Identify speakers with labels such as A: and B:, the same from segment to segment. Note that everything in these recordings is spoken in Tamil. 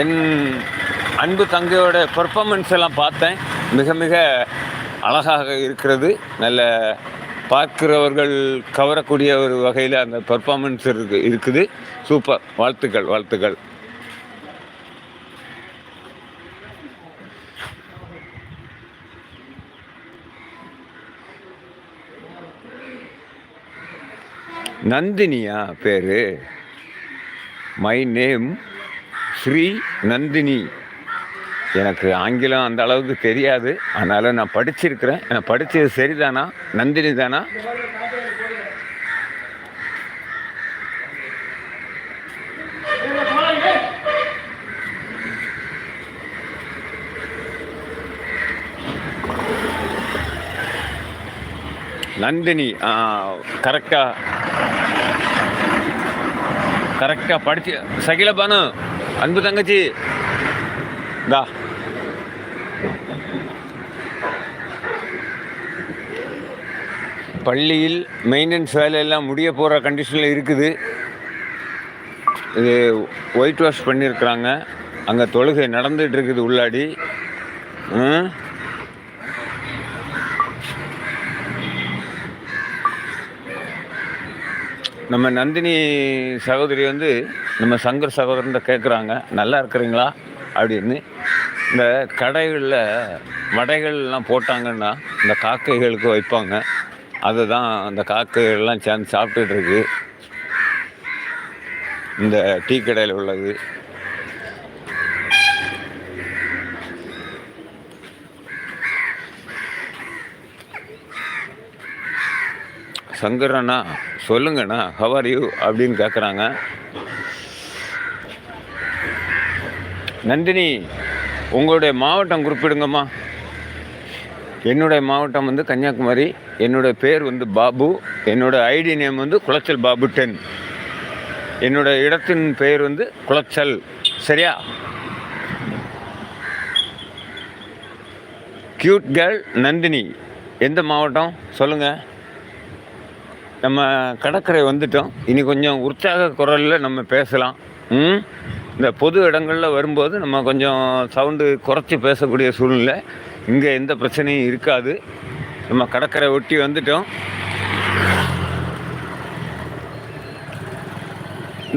A: என் அன்பு தங்கையோட பெர்ஃபார்மன்ஸ் எல்லாம் பார்த்தேன். மிக மிக அழகாக இருக்கிறது. நல்ல பார்க்கிறவர்கள் கவரக்கூடிய ஒரு வகையில் அந்த பெர்ஃபார்மன்ஸ் இருக்கு இருக்குது. சூப்பர் வாழ்த்துக்கள் வாழ்த்துக்கள். நந்தினியா பேரு. My name Sri Nandini. எனக்கு ஆங்கிலம் அந்த அளவுக்கு தெரியாது. அதனால் நான் படிச்சிருக்கிறேன். நான் படித்தது சரிதானா? நந்தினி தானா? நந்தினி கரெக்டாக கரெக்டாக படிச்சு சகில பானு அன்பு தங்கச்சி. தா பள்ளியில் மெயின்டெனன்ஸ் வேலையெல்லாம் முடிய போகிற கண்டிஷனில் இருக்குது. இது ஒயிட் வாஷ் பண்ணியிருக்கிறாங்க அங்கே தொழுகை நடந்துகிட்டு இருக்குது உள்ளாடி. நம்ம நந்தினி சகோதரி வந்து நம்ம சங்கர் சகோதரன் கேட்குறாங்க நல்லா இருக்கிறீங்களா? அப்படின்னு. இந்த கடைகளில் வடைகள்லாம் போட்டாங்கன்னா இந்த காக்கைகளுக்கு வைப்பாங்க. அதுதான் அந்த காக்கைகள்லாம் சேர்ந்து சாப்பிட்டுட்டு இருக்கு இந்த டீ கடையில் உள்ளது. சங்கரண்ணா சொல்லுங்கண்ணா ஹவர் யூ அப்படின்னு கேட்குறாங்க நந்தினி உங்களுடைய மாவட்டம் குறிப்பிடுங்கம்மா. என்னுடைய மாவட்டம் வந்து கன்னியாகுமரி என்னுடைய பேர் வந்து பாபு என்னோட ஐடி நேம் வந்து குளச்சல் பாபு டென். என்னோட இடத்தின் பெயர் வந்து குளச்சல் சரியா? கியூட் கேர்ள் நந்தினி எந்த மாவட்டம்? சொல்லுங்கள் நம்ம கடற்கரை வந்துட்டோம். இனி கொஞ்சம் உற்சாக குரலில் நம்ம பேசலாம். ம்? இந்த பொது இடங்களில் வரும்போது நம்ம கொஞ்சம் சவுண்டு குறைச்சி பேசக்கூடிய சூழ்நிலை. இங்கே எந்த பிரச்சனையும் இருக்காது. நம்ம கடற்கரை ஒட்டி வந்துட்டோம்.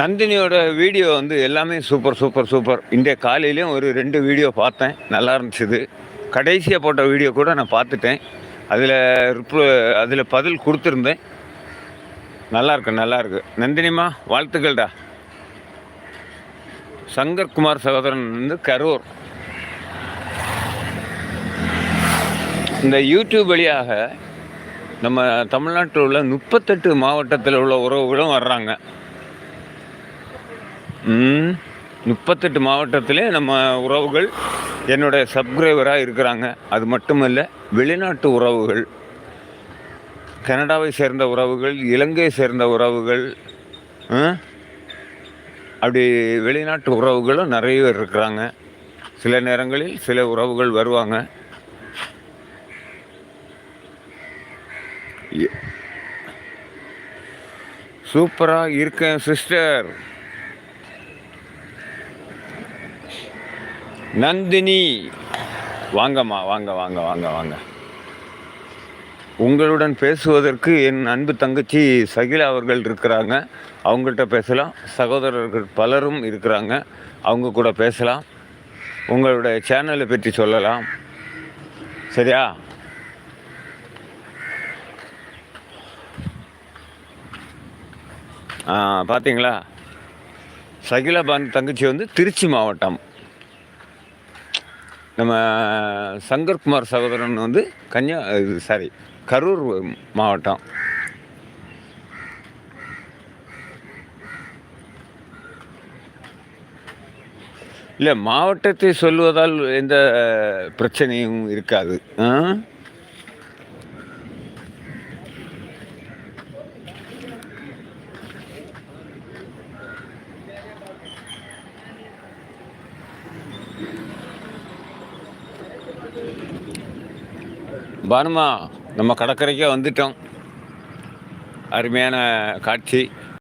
A: நந்தினியோட வீடியோ வந்து எல்லாமே சூப்பர் சூப்பர் சூப்பர். இன்றைய காலையிலையும் ஒரு ரெண்டு வீடியோ பார்த்தேன். நல்லா இருந்துச்சுது கடைசியாக போட்ட வீடியோ கூட நான் பார்த்துட்டேன். அதில் ரிப்ளை அதில் பதில் கொடுத்துருந்தேன். நல்லாயிருக்கு நல்லாயிருக்கு நந்தினிமா வாழ்த்துக்கள்டா. சங்கர் குமார் சகோதரன் வந்து கரூர். இந்த யூடியூப் வழியாக நம்ம தமிழ்நாட்டில் உள்ள முப்பத்தெட்டு மாவட்டத்தில் உள்ள உறவுகளும் வர்றாங்க. முப்பத்தெட்டு மாவட்டத்திலே நம்ம உறவுகள் என்னுடைய சப்ஸ்கிரைபராக இருக்கிறாங்க. அது மட்டுமல்ல வெளிநாட்டு உறவுகள் கனடாவை சேர்ந்த உறவுகள் இலங்கையை சேர்ந்த உறவுகள் அப்படி வெளிநாட்டு உறவுகளும் நிறைய பேர் இருக்கிறாங்க. சில நேரங்களில் சில உறவுகள் வருவாங்க. எ- சூப்பரா இருக்கேன் சிஸ்டர். நந்தினி. வாங்கம்மா வாங்க வாங்க வாங்க வாங்க. உங்களுடன் பேசுவதற்கு என் அன்பு தங்கச்சி சகிலா அவர்கள் இருக்கிறாங்க. அவங்கள்ட்ட பேசலாம். சகோதரர்கள் பலரும் இருக்கிறாங்க. அவங்க கூட பேசலாம். உங்களுடைய சேனலை பற்றி சொல்லலாம். சரியா? ஆ, பார்த்தீங்களா சகிலாபான் தங்கச்சி வந்து திருச்சி மாவட்டம். நம்ம சங்கர்குமார் சகோதரன் வந்து கன்னியா இது சாரி கரூர் மாவட்டம் இல்லை மாவட்டத்தை சொல்வதால் எந்த பிரச்சனையும் இருக்காது ஆ? பானுமா நம்ம கடற்கரைக்கே வந்துட்டோம். அருமையான காட்சி.